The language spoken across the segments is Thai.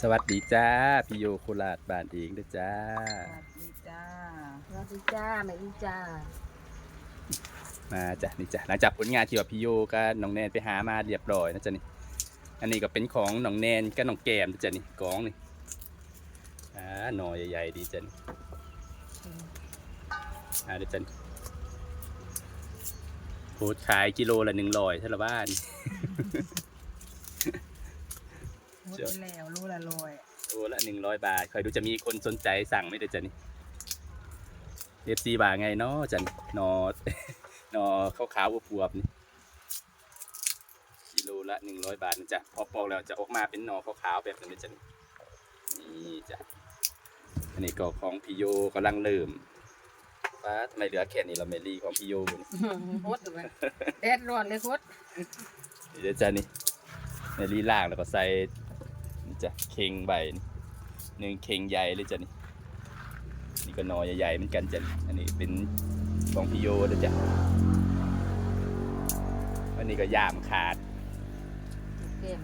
สวัสดีจ้าพี่โยโคราชบ้านเองเด้อจ้า สวัสดีจ้าสวัสดีจ้าแม่อีจ้ามาจ้ะนี่จ้ะหลังจากผลงานที่ว่าพี่โยกับน้องแนนไปหามาเรียบร้อยนะจ๊ะนี่ อันนี้ก็เป็นของน้องแนนกับน้องแก้มนะจ๊ะนี่กองนี่อ่าหน่อใหญ่ๆดีจ้ะนี่อ่าเดี๋ยวจ้ะนี่โพสต์ขายกิโลละหนึ่งร้อยเท่าไหร่บ้าน หมดไปแล้วรู้ละลอยโลละหนึ่งร้อยบาทคอยดูจะมีคนสนใจสั่งไหมเดี๋ยวจ้ะนี่เอฟซีบาไงเนาะจ้ะนี่หนอหนอขาวๆอวบๆนี่กิโลละหนึ่งร้อยบาทนะจ๊ะพอปอกแล้วจะออกมาเป็นหน่อขาวๆแบบนี้นะจ๊ะนี่จ้ะอันนี้ก็ของพี่โยกำลังเริ่มป้าทำไมเหลือแค่นี้เราเมลี่ของพี่โยนี่โคตรเลยแดดร้อนเลยโคตรเดี๋ยวจ้ะนี่เมลี่ล่างแล้วก็ใส่นี่ จ้ะเข่งใบนี่หนึ่งเข่งใหญ่เลยจ้ะนี่นี่ก็หน่อใหญ่ๆเหมือนกันจ้ะอันนี้เป็นของพี่โยนะจ๊ะอันนี้ก็ย่ามขาดเกม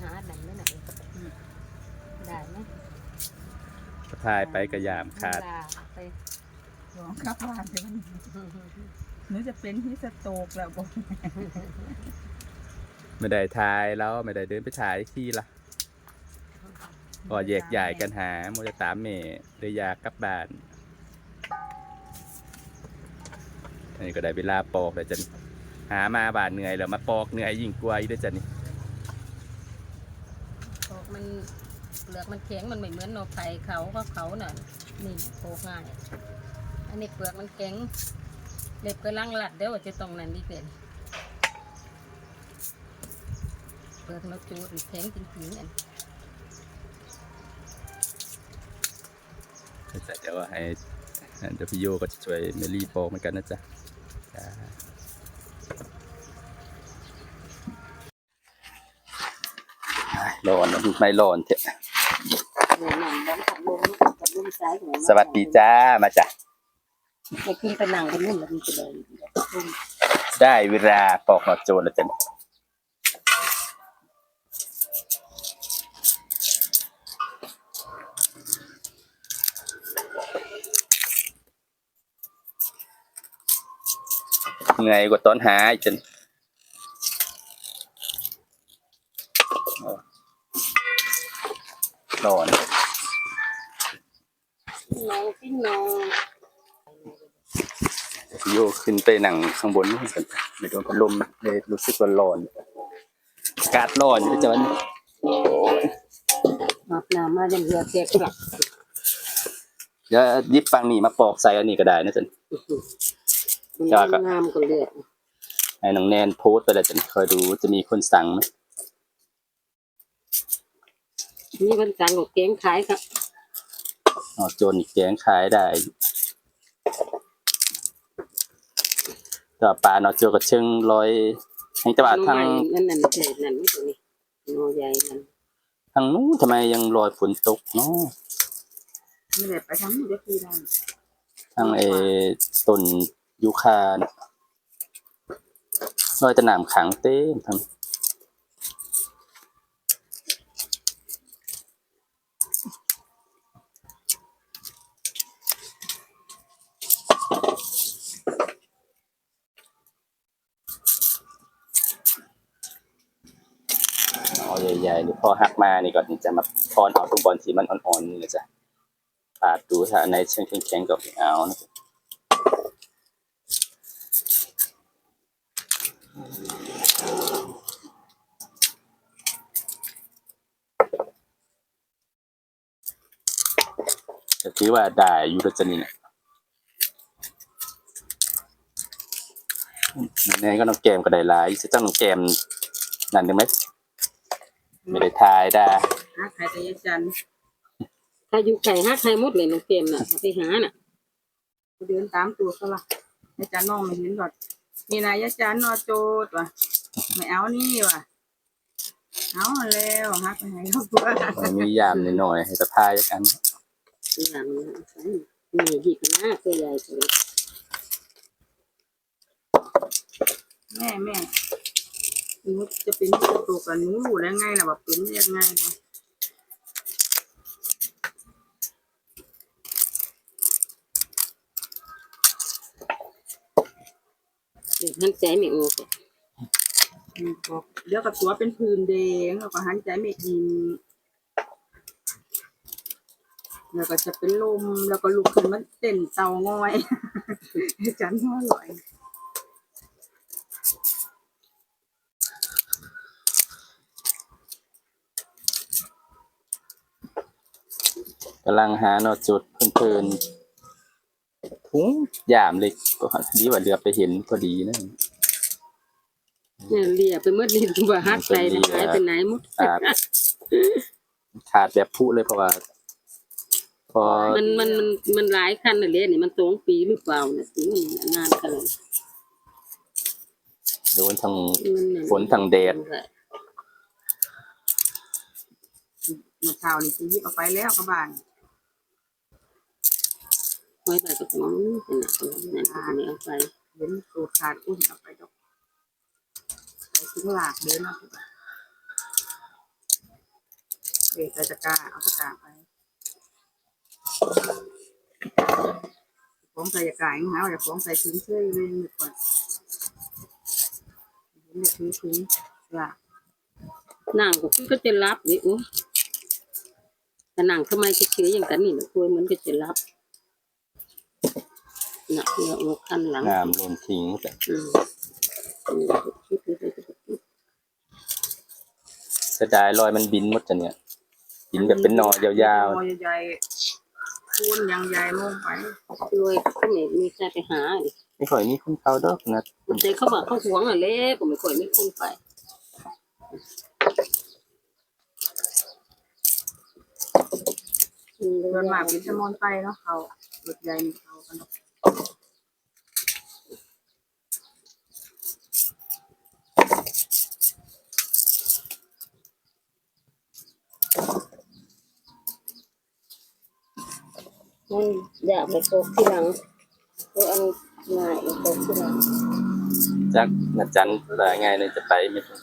หาไหนไม่ไหนได้ไหมสะพายไปก็ย่ามขาดเวลไปหลวงข้าพานเดี๋ยวมันหนูจะเป็นฮิสโตกแล้วบอกไม่ได้ถ่ายแล้วไม่ได้เดินไปถ่ายที่ละ ก็แยกย้ายกันหาโมจะตามเมเลยอยากลับบ้านอันนี้ก็ได้เวลาปอกแล้วจันหามาบาดเหนื่อยแล้วมาปอกเหนื่อยยิ่งกว่าอีกด้วยจันนี่ปอกมันเปลือกมันแข็งมันไม่เหมือนนอไผ่เขาก็เขาน่ะนี่โปกง่าย อันนี้เปลือกมันแข็งเล็บก็ลังหลัดเดี๋ยวจะต้องนั่นดีเกินเปลือกมันจูดแข็งจริงๆอัน เดี๋ยวให้เดี๋ยวพี่โยก็จะช่วยเมลี่ปอกเหมือนกันนะจ๊ะจ้าร้อนนะไม่ร้อนเถอะหนูนั่งบ้านขับลมขับลมซ้ายของสวัสดีจ้ามาจ้ะจะขึ้นไปนั่งกันนู่นแล้วมันจะเลยได้เวลาปอกหนอดโจรแล้วจัน เหนื่อยกว่าตอนหาอีกจันร้อนน้องพี่น้องพี่โยขึ้นไปนั่งข้างบนนู่นกันไม่โดนพัดลมเลยรู้สึกว่าร้อนอากาศร้อนอยู่จังโอ้ยอาบน้ำมาจนเหลือเจ็บหลักเดี๋ยวหยิบปังนี่มาปอกใส่อันนี้ก็ได้นะจัน จ้าก็งามก็เลือดให้น้องแนนโพสต์ไปแล้วจันคอยดูจะมีคนสั่งไหมนี่มันสั่งกับเก้งขายครับอ๋อโจรอีกแกงขายได้ต่อปลาเนาะโจก็เชิงลอยให้ตะบาดทางนั่นนั่นใช่นั่นไม่ตรงนี้นอใหญ่นั่นทางนู้นทำไมยังลอยฝนตกเนาะไม่ได้ไปทำเดี๋ยวพี่ได้ทางเอต้น ยูคาเนี่ยลอยตะนามขังเต้มทางเอาใหญ่ๆหรือพอหักมานี่ก่อนจะมาพอนเอาตรงบอลที่มันอ่อนๆนี่นะจ๊ะปาดดูถ้าอันไหนเชิงแข็งๆก็ไม่เอานะ ก็ ถือว่าได้อยู่กับจันนี่นะแน่ก็น้องแกมก็ได้หลายจะต้องน้องแกมนั่นได้ไหมไม่ได้ทายได้หาใครแต่ยายจันทร์ถ้าอยู่ไก่ห้าไข่หมดเลยน้องเกมน่ะเอาไปหาน่ะเดินตามตัวเขาละยายจันทร์น้องไม่เห็นหรอกนี่นายยายจันทร์นอโจดว่ะไม่เอานี่ว่ะเอาแล้วฮักไปให้เขาตัวมันมียามหน่อยๆให้สะพายกัน หลังมีหิบหน้าก็ใหญ่แม่แม่หนูจะเป็นที่ตกกันหนูรู้ได้ไงล่ะแบบเป็นไยังไงนะหันใจไม่ออกเดี๋ยวกับตัวเป็นพื้นแดงแล้วก็หันใจไม่อิ่ แล้วก็จะเป็นลมแล้วก็ลุกขึ้นมาเต้นเตางอยอาจารย์น้อยลอยกำลังหาเนาะจุดเพลินๆทุงยามเลยก็ดีว่าเรือไปเห็นพอดีนะเนี่ยเลียไปเมื่อนี่ว่าหักใจนะหายไปไหนหมดขาดขาดแบบพุเลยเพราะว่าพ อมันมันมันมันหลายคันน่ะเลยนี่มันสองปีหรือเปล่าเนี่ยถึงมันงานกันเลยโดนทั้งมันฝนทั้งแดดเมื่อเช้านี่จะยิบเอาไปแล้วกระบาลไว้ไปก็ต้องขนาดนั้นอันนี้เอาไปเห็นสูตรขาดอุ้นเอาไปดอกไปถึงหลากเดินเอาไปเอกตะกร้าเอาตะกร้าไป ของใส่ยากายหาว่าจะของใส่ถุงเชื่อเลยหนึ่งก่อนเห็นเด็กถือถุงหลากนั่งก็คือก็จะรับนี่โอ้แต่นั่งทำไมจะเฉยอย่างกันนี่นะคุยมันก็จะรับหนักเนี่ยอกคันหลังงามโลนทิ้งแต่อืมอืมคิดดูสิเสียดายรอยมันบินหมดจ้ะเนี่ยบินแบบเป็นหนอยาวหนอใหญ่ๆ คูณยังใหญ่มองไปรวยก็ไม่มีใครไปหาดิๆไม่ค่อยมีคนเข้าดอกนะแต่เขาบอกเขาหวงอะเล็ก็ไม่ค่อยมีคนไปเดินมาเป็นชะมอนไปเนาะเขารถใหญ่นี่เขากันเนาะ มันอยากไปตกที่หลังก็เอาง่ายตกที่หลังจักนัดจันหลายไงเลยจะไปไม่ถูก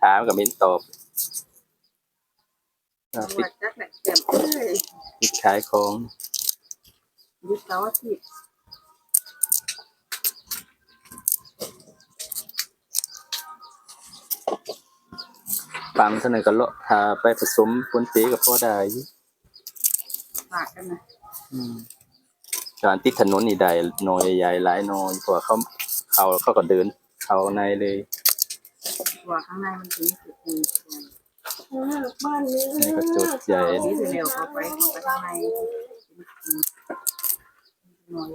ถามกับมินตอบอ่าปิว่าดจักแหละแจ่มเอ้ยปิดขายของยุดเสาร์อาทิตย์ ปังเท่านั้นก็เลาะถ้าไปผสมปนเปกับพ่อได้อยู่ฝากกันนะอืมการติดถนนนี่ได้หน้อยใหญ่หลายหน้อยเพราะว่าเขาเขาเขาก็เดิน เข้าในเลยว่าข้างในมันถึงจุดหนึ่งบ้านนี้นี่ก็จุดใหญ่นี่เร็วเข้าไปเข้าไปข้างในหน่อย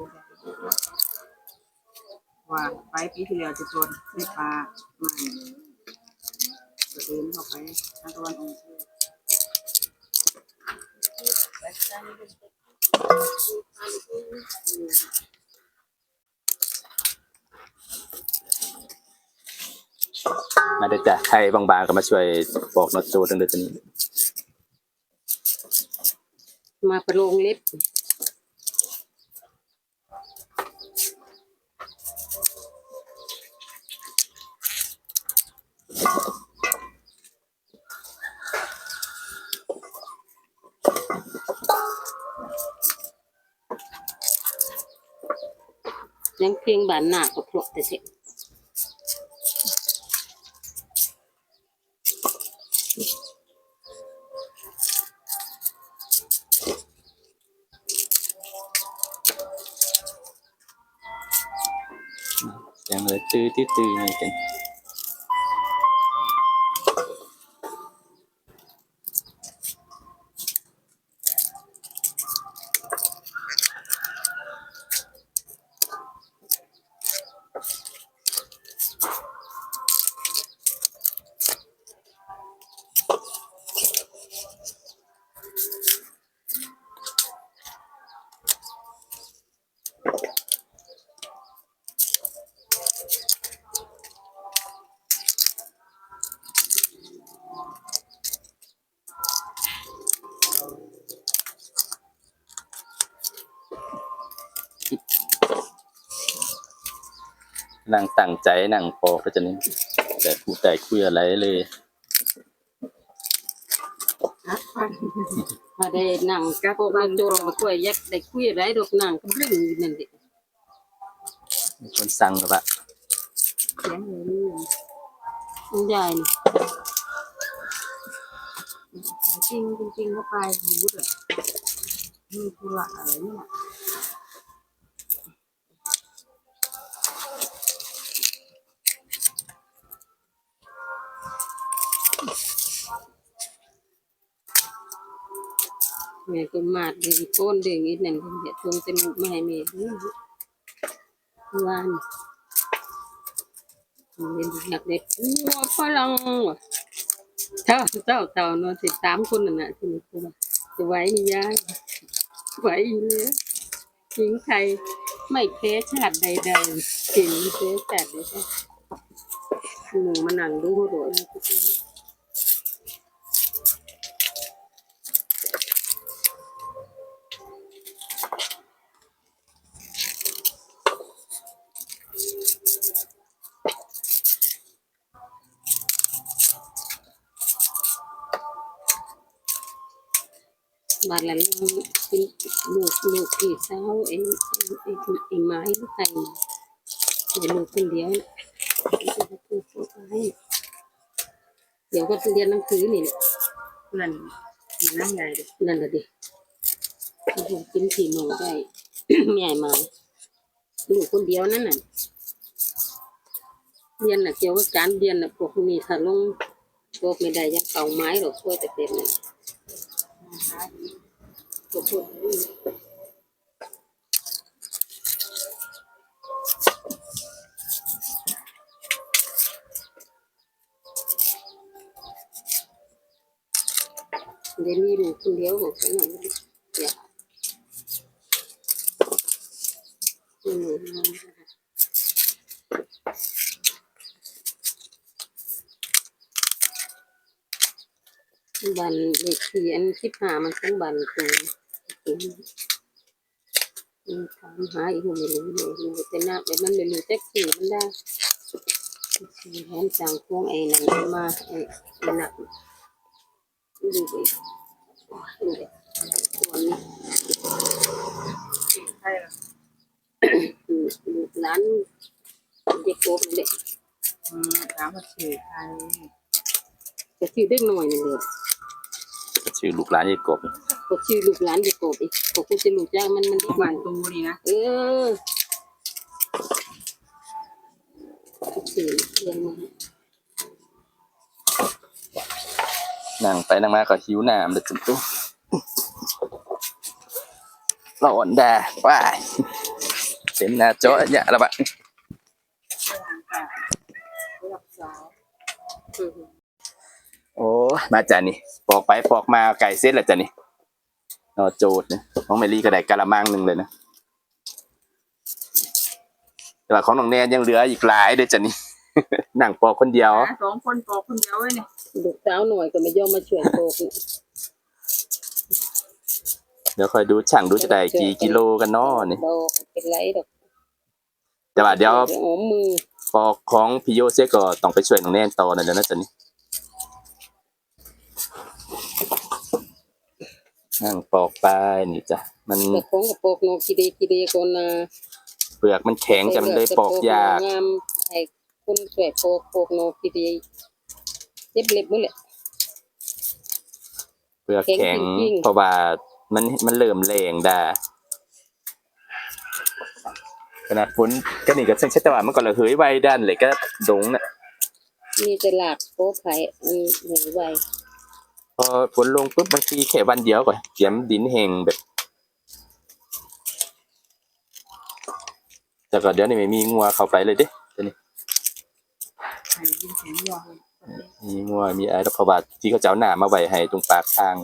ว่าไปปีที่แล้วจะชวนให้ปลาใหม่จะ เดินเข้าไปทางตะวันออกมาได้อจ้ะใครบางๆก็มาช่วยบอกนอตโจตั้งแต่ตอนนี้ มาประโลงเล็บ ยังเพียงบานหน้าก็พลกแต่เสร็จยังเลยตื้อที่ตื้อนี่กัน นั่งตั้งใจนั่งปอกก็จะนี่แต่ผู้ใจคุยอะไรเลยฮักฟันถ้าได้นั่งกับพวกเราโจรมาคุยยักได้คุยอะไรดอกนั่งก็เรื่องอยู่นั่นดิมีคนสั่งกับว่าเสียงเลยเรื่องมันใหญ่นี่จริงจริงๆเข้าไปรู้เลยมีธุระอะไรเนี่ย แม่ก็มาดเลยโป้นเด้งอีนั่นเดี๋ยวทวงจมูกมาให้แม่ดูวานเรียนอยากได้ปัวฝรั่งว่ะเท่าเจ้าเต่านอนสิบสามคนนั่นน่ะที่นี่คือว่าจะไหวนี่ยายไหวอยู่เลยหญิงไทยไม่แพ้ชาติใดๆสิ่งแพ้ชาติใดๆหนูมานั่งดูหัวโดด บาละลูกเป็นลูกลูกพี่สาวไอ้ไอ้ไอ้ไม้ลูกไก่ไอ้ลูกคนเดียวเดี๋ยวก็เรียนหนังสือนี่แหละเพื่อนมีนั่งใหญ่เลยนั่นแหละดิผมกินผีหนูได้ใหญ่มาลูกคนเดียวนั่นน่ะเรียนน่ะเกี่ยวกับการเรียนน่ะพวกนี้ถ้าลงพวกไม่ได้ยังเป่าไม้หรอกช่วยแต่เต็มเลยพวกพวกนี้เดี๋ยวนี้ลูกคนเดียวของฉันน่ะอยากอืม บันเด็กที่อันที่ผ่ามันต้องบันตัวอืมถามหาอีกไม่รู้เลยรู้แต่หน้าแบบมันไม่รู้แท็กซี่มันได้สี่แทนสั่งพวงไอ้นั่นมาไอ้หนักดูไปตัวนี้ใช่ลูกหลานเด็กโกบนี่แหละอืมถามว่าชื่ใครก็ชื่อเด็กหน่อยนั่นแหละ ชื่อลูกหลานยายกบก็ชื่อลูกหลานเด็กโกบอีกก็กูจะรู้จักมันมันเด็กบ้าบ้านนตูนี่นะเออชื่อเรียนมานั่งไปนั่งมาก็หิวน้ำเลยจุ๊บตุ๊ร้อนแดดว้ายเต็มหน้าจอเนี่ยละบะรับสาวอืม โอ้มาจ้ะนี่ปอกไปปอกมาไก่เส้นละจ้ะนี่นอโจดนะน้องเมลี่ก็ได้กะละมังหนึ่งเลยนะแต่ว่าของน้องแนนยังเหลืออีกหลายเด้อจ้ะนี่นั่งปอกคนเดียวหาสองคนปอกคนเดียวไว้เนี่ยลูกสาวหน่อยก็ไม่ยอมมาช่วยโกบนี่เดี๋ยวคอยดูช่างดูจะได้กี่กิโลกันเนาะนี่ดอกเป็นไรดอกแต่ว่าเดี๋ยวหอมมือปอกของพี่โยเซก็ต้องไปช่วยน้องแนนต่อนะเดี๋ยวนะจ๊ะนี่ นั่งปอกไปนี่จ้ะมันแต่ของกับโปกโนกิเดกิเดก่อนนะเปลือกมันแข็งจ้ะมันเลยปอกยากงามไอ้คนช่วยโปกโปกโนกิเดเจ็บเล็บมื้อแหละเปลือกแข็งจริงๆเพราะว่ามันมันเริ่มแรงดาขนาดฝนก็นี่ก็เช่นแต่ว่ามันก็ระเหยไวด้านเลยก็ดงน่ะมีแต่หลากโป๊ไผ่อันเหนื่อยไว พอฝนลงปุ๊บบางทีแค่วันเดียวก็เตรียมดินแห้งแบบแต่ก็เดี๋ยวนี้ไม่มีงัวเข้าไปเลยเด้เดี๋ยวนี้มีงัวมีอะไรแล้วเพราะว่าที่เขาเจะเอาหน้ามาไว้ให้ตรงปากทาง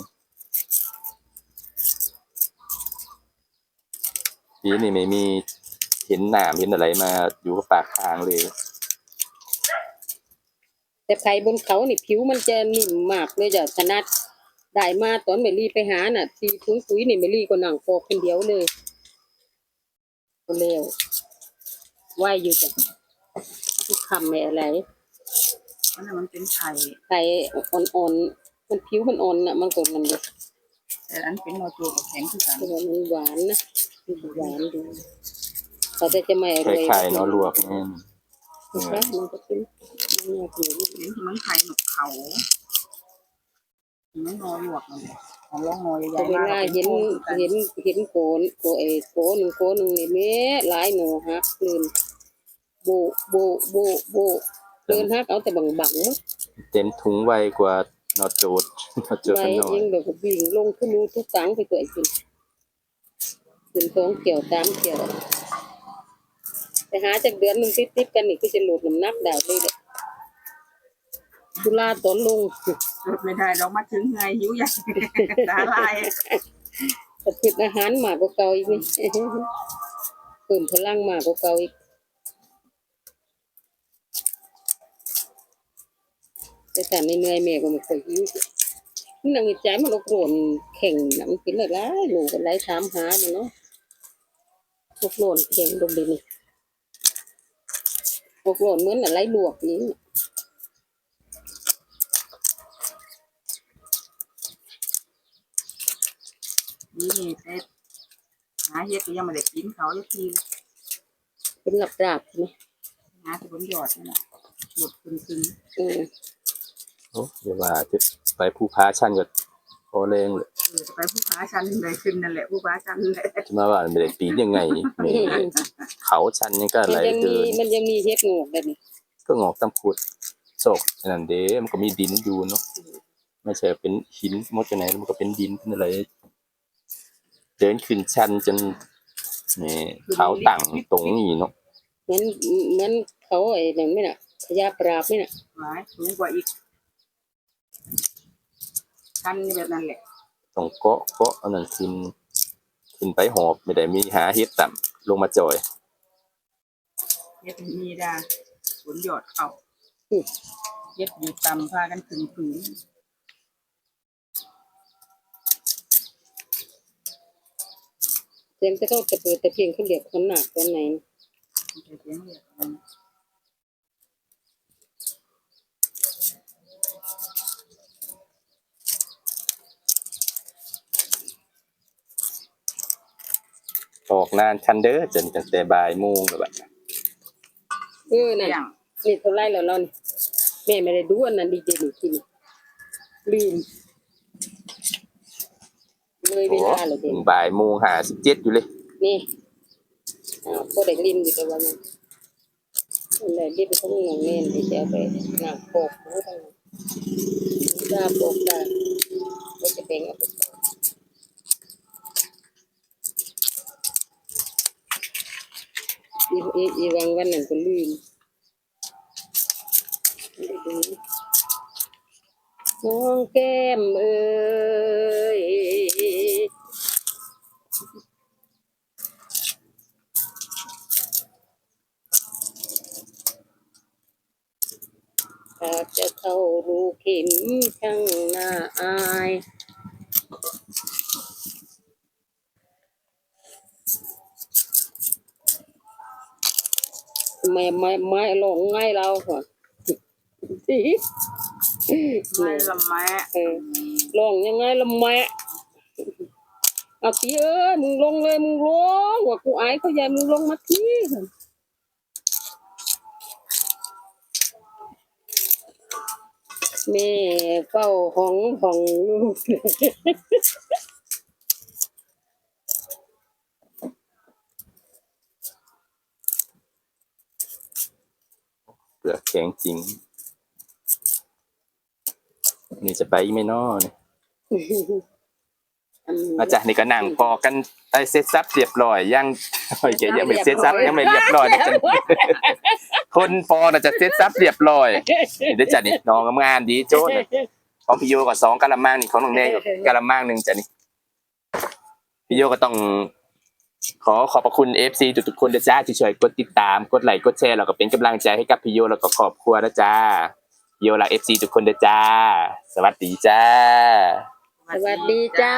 ทีนี้ไม่มีเห็นหนามเห็นอะไรมาอยู่กับปากทางเลย แต่ไผ่บนเขานี่ผิวมันจะนิ่มมากเลยจ้ะขนาดได้มาตอนเมลี่ไปหาน่ะทีถุงปุ๋ยนี่เมลี่ก็นั่งโปกคนเดียวเลยก็เร็วไหวอยู่จ้ะทุกคำไม่อะไรเพราะนั่นมันเป็นไข่ไผ่อ่อนๆมันผิวมันอ่อนน่ะมันก็มันเลยแต่แต่อันเป็นนอโจกับแข็งคือกันเพราะว่ามันหวานนะมันหวานดีเขาจะจะไม่อไข่ร่อยไข่เนาะลวกนี่ใช่มันก็เป็น เนื้อหมูเห็นเหมือนไข่หนกเขาเหมือนนอหลวกนั่นแหละของลองนอใหญ่แต่เวๆมากลาเห็นเห็นเห็นโกนโกเอโกหนึ่งโกหนึ่งนี่แม่หลายหนูฮักคืนโบโบโบโบเดินฮักเอาแต่บังบังเต็มถุงไวกว่านอโจดนอโจดไว้มันน้อยัยงแบบวิ่งลงขึ้นรู้ทุกครั้งไปตัวไอ้กินขึ้นท้องเกี่ยวตามเกี่ยวไปหาจากเดือนหนึ่งติดติดๆกันนี่ก็จะหลุดน้ำนักได้เลยแหละ ตุลาตอนลงไม่ได้เรามาถึงไงหิวใหญ่ตาลายแต่ผิดอาหารมากกว่าเก่าอีกนี่เพิ่มพลังมากกว่าเก่าอีกแต่ถ้าในเหนื่อยแม่ก็ไม่ค่อยหิวมันนั่งใจมันโกรนแข่งหนังกินอะไรหนูกันไรถามหาเนาะเอาโกรนแข่งลงดินี่เอาโกรนเหมือนอะไรลวกนี้นี่แต่หา เฮ็ดก็ยังไม่ได้กินเขาสักทีเลยเป็นหลับราบๆใช่ไหมหาที่บนยอดนี่แหละหลุดขึ้นขึ้นเออโอ้เดี๋ยวว่าจะไปภูพาชันก็โอเลงเลยเออจะไปผู้ค้าชันเลยขึ้นนั่นแหละผู้ค้าชันแหละจะมาว่าไม่ได้ปีนยังไงแม่เขาชันยังก็มันไหลยังเดิมีนมันยังมีเฮ็ดงอกแบบนี้ก็งอกตำพุดโศกนั่นเด้มันก็มีดินอยู่เนาะไม่ใช่เป็นหินหมดจะไหนมันก็เป็นดินเป็นอะไร เดินขึ้นชันจนนี่เขาตั้งตรงนี้เนาะเหมือนเหมือนเขาไอ้นั่นไหม่น่ะพญาปราบไหม่น่ะหวายสูงกว่าอีกชันแบบนั้นแหละต้องเกาะเกาะอันนั้นขึ้นขึ้นไปหอบไม่ได้มีหาเฮ็ดต่ำลงมาจ่อยเฮ็ดมีดาสวนยอดเขาเฮ็ดอยู่ต่ำพากันขึ้นผืน สียงจะเข้าแต่เปิดแต่เพียงเขาเรียกคนหนักคนไหนออกนานทันเด้อจนตั้งแต่บ่ายโมงแล้วบัดน่ะเออนั่นนี่เท่าไรแล้วเรานี่แม่ไม่ได้ดูอันนั้นดีเจนี่กินลืม เลยเวโอ้ลาเลยเด็ถึงบ่ายโมงห้าสิบเจ็ดอยู่เลย นี่อ่าพอได้ริมอยู่แต่ว่านี่อันไหนรีบไปต้องงงเน่นที่จะเอาไปหนักโปกหูทั้งนั้นดาโปกดาก็จะเป็นเอาไปใส่อีอีอีวังวันนั้นก็ลืมไม่ได้ดูน้องแก้มเอ้ย หากจะเข้ารูเข็มช่างน่าอายไม่ไม่ไม่หลงง่ายเราค่ะสิไม่ละแม่เออลงยังไงละแม่เอาทีเอ้ยมึงลงเลยมึงลงว่ากูอายเขาใหญ่มึงลงมาที แม่เป้าห้องห้องลูกเปลือกแข็งจริง นี่จะไปอีกไหม่นอเนี่ย อาจารย์นี่ก็นั่งพอกันได้เซ็ตซับเรียบร้อยยังโอ้ยแกยังไม่เซ็ตซับยังไม่เรียบร้อยนะจันคนพอน่ะจะเซ็ตซับเรียบร้อยนี่เด้อจ้ะนี่น้องงามดีโจ้เนี่ยของพี่โยก็สองกะละมังนี่ของน้องแน่กะละมังหนึ่งจ้ะนี่พี่โยก็ต้องขอขอบพระคุณ FC ทุกๆคนนะจ้าที่ช่วยกดติดตามกดไลค์กดแชร์แล้วก็เป็นกำลังใจให้กับพี่โยแล้วก็ครอบครัวนะจ้าพี่โยรัก FC ทุกคนนะจ้า สวัสดีจ้า สวัสดีจ้า